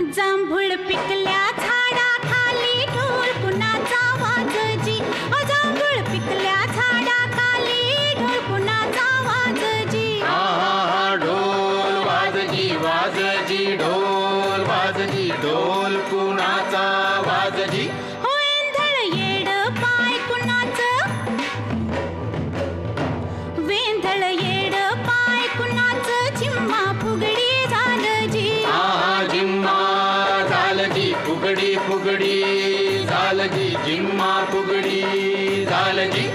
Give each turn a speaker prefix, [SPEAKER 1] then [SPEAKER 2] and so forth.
[SPEAKER 1] जांभूळ पिकल्या झाडा खाली ढोल कुणाचा वाजजी. अ जांभूळ पिकल्या झाडा खाली ढोल कुणाचा वाजजी.
[SPEAKER 2] ढोल वाजजी वाजजी ढोल वाजजी ढोल कुणाचा वाजजी. फुगडी फुगडी झालजी जिम्मा फुगडी झालजी